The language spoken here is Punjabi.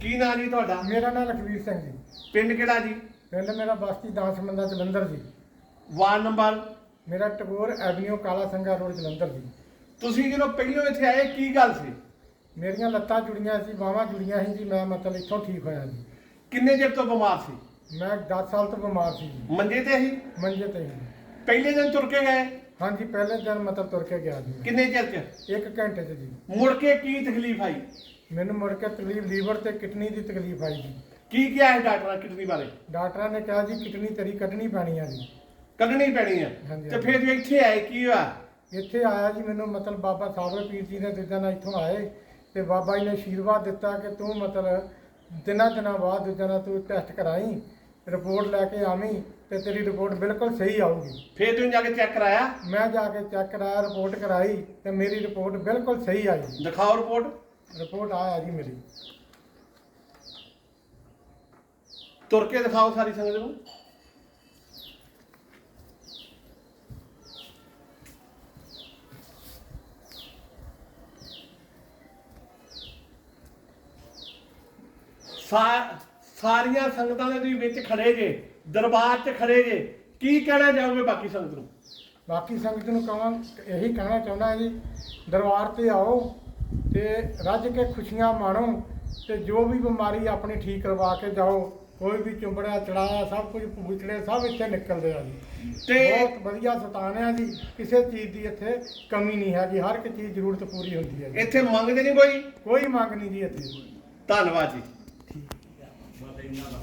ਕੀ ਨਾਂ ਜੀ ਤੁਹਾਡਾ? ਮੇਰਾ ਨਾਮ ਲਖਵੀਰ ਸਿੰਘ ਜੀ। ਪਿੰਡ ਕਿਹੜਾ ਜੀ? ਪਿੰਡ ਮੇਰਾ ਬਸਤੀ ਦਾਸ ਮੰਦਾ ਜਲੰਧਰ ਜੀ। Ward number? ਮੇਰਾ ਟਗੋਰ ਐਵਨਿਊ ਕਾਲਾ ਸੰਗਾ ਰੋਡ ਜਲੰਧਰ ਜੀ। ਤੁਸੀਂ ਜਦੋਂ ਪਹਿਲੋਂ ਇੱਥੇ ਆਏ ਕੀ ਗੱਲ ਸੀ? ਮੇਰੀਆਂ ਲੱਤਾਂ ਜੁੜੀਆਂ ਸੀ ਬਾਹਾਂ ਜੁੜੀਆਂ ਸੀ ਜੀ ਮੈਂ ਮਤਲਬ ਇੱਥੋਂ ਠੀਕ ਹੋਇਆ ਜੀ। ਕਿੰਨੇ ਚਿਰ ਤੋਂ ਬਿਮਾਰ ਸੀ? ਮੈਂ 10 ਸਾਲ ਤੋਂ ਬਿਮਾਰ ਸੀ ਜੀ। ਮੰਜੇ ਤੇ ਹੀ ਮੰਜੇ ਤੇ ਹੀ। ਪਹਿਲੇ ਦਿਨ ਤੁਰ ਕੇ ਗਏ? ਹਾਂਜੀ ਪਹਿਲੇ ਦਿਨ ਮਤਲਬ ਤੁਰ ਕੇ ਗਿਆ ਜੀ। ਕਿੰਨੇ ਚਿਰ ਚ? ਇੱਕ ਘੰਟੇ 'ਚ ਜੀ। ਮੁੜ ਕੇ ਕੀ ਤਕਲੀਫ ਆਈ? ਮੈਨੂੰ ਮੁੜ ਕੇ ਤਕਲੀਫ ਲੀਵਰ ਤੇ ਕਿਡਨੀ ਦੀ ਤਕਲੀਫ ਆਈ ਜੀ। ਕੀ ਕਿਹਾ ਹੈ ਡਾਕਟਰਾਂ ਕਿਡਨੀ ਬਾਰੇ? ਡਾਕਟਰਾਂ ਨੇ ਕਿਹਾ ਜੀ ਕਿਡਨੀ ਤੇਰੀ ਕੱਢਣੀ ਪੈਣੀ ਆ ਜੀ। ਕੱਢਣੀ ਪੈਣੀ ਹਾਂਜੀ, ਤੇ ਫਿਰ ਜੇ ਇੱਥੇ ਆਏ ਕੀ ਹੋਇਆ? ਇੱਥੇ ਆਇਆ ਜੀ ਮੈਨੂੰ ਮਤਲਬ ਬਾਬਾ ਸਾਬਰ ਪੀਰ ਜੀ ਨੇ ਦੂਜਾ ਨਾਲ ਇੱਥੋਂ ਆਏ ਤੇ ਬਾਬਾ ਜੀ ਨੇ ਆਸ਼ੀਰਵਾਦ ਦਿੱਤਾ ਕਿ ਤੂੰ ਮਤਲਬ ਦਿਨਾਂ ਦਿਨਾਂ ਬਾਅਦ ਦੂਜਾ ਨਾਲ ਤੂੰ ਟੈਸਟ ਕਰਾਈ। ਰਿਪੋਰਟ ਲੈ ਕੇ ਆਵੀਂ ਤੇ ਤੇਰੀ ਰਿਪੋਰਟ ਬਿਲਕੁਲ ਸਹੀ ਆਊਗੀ ਫਿਰ ਤੁਸੀਂ ਜਾ ਕੇ ਚੈੱਕ ਕਰਾਇਆ ਮੈਂ ਜਾ ਕੇ ਚੈੱਕ ਕਰਾਇਆ ਰਿਪੋਰਟ ਕਰਾਈ ਤੇ ਮੇਰੀ ਰਿਪੋਰਟ ਬਿਲਕੁਲ ਸਹੀ ਆਈ ਦਿਖਾਓ ਰਿਪੋਰਟ ਰਿਪੋਰਟ ਆਇਆ ਜੀ ਮੇਰੀ ਤੁਰ ਕੇ ਦਿਖਾਓ ਸਾਰੀ ਸੰਗਤ ਨੂੰ ਸਾ- ਸਾਰੀਆਂ ਸੰਗਤਾਂ ਦੇ ਤੁਸੀਂ ਵਿੱਚ ਖੜੇ ਜੇ ਦਰਬਾਰ 'ਚ ਖੜੇ ਜੇ ਕੀ ਕਹਿਣਾ ਚਾਹੋਗੇ ਬਾਕੀ ਸੰਗਤ ਨੂੰ? ਬਾਕੀ ਸੰਗਤ ਨੂੰ ਕਹਾਂ ਇਹੀ ਕਹਿਣਾ ਚਾਹੁੰਦਾ ਜੀ ਦਰਬਾਰ ਤੇ ਆਓ ਤੇ ਰੱਜ ਕੇ ਖੁਸ਼ੀਆਂ ਮਾਣੋ ਤੇ ਜੋ ਵੀ ਬਿਮਾਰੀ ਆਪਣੀ ਠੀਕ ਕਰਵਾ ਕੇ ਜਾਓ ਕੋਈ ਵੀ ਚੁੰਬੜਿਆ ਚੜਾਇਆ ਸਭ ਕੁਝ ਪੂਛੜੇ ਸਭ ਇੱਥੇ ਨਿਕਲਦੇ ਆ ਜੀ। ਤੇ ਬਹੁਤ ਵਧੀਆ ਸਤਾਨ ਆ ਜੀ ਕਿਸੇ ਚੀਜ਼ ਦੀ ਇੱਥੇ ਕਮੀ ਨਹੀਂ ਹੈ ਜੀ ਹਰ ਇੱਕ ਚੀਜ਼ ਜ਼ਰੂਰਤ ਪੂਰੀ ਹੁੰਦੀ ਹੈ ਜੀ। ਇੱਥੇ ਮੰਗਦੇ ਨਹੀਂ ਕੋਈ? ਕੋਈ ਮੰਗ ਨਹੀਂ ਜੀ ਇੱਥੇ। ਧੰਨਵਾਦ ਜੀ। Grenada.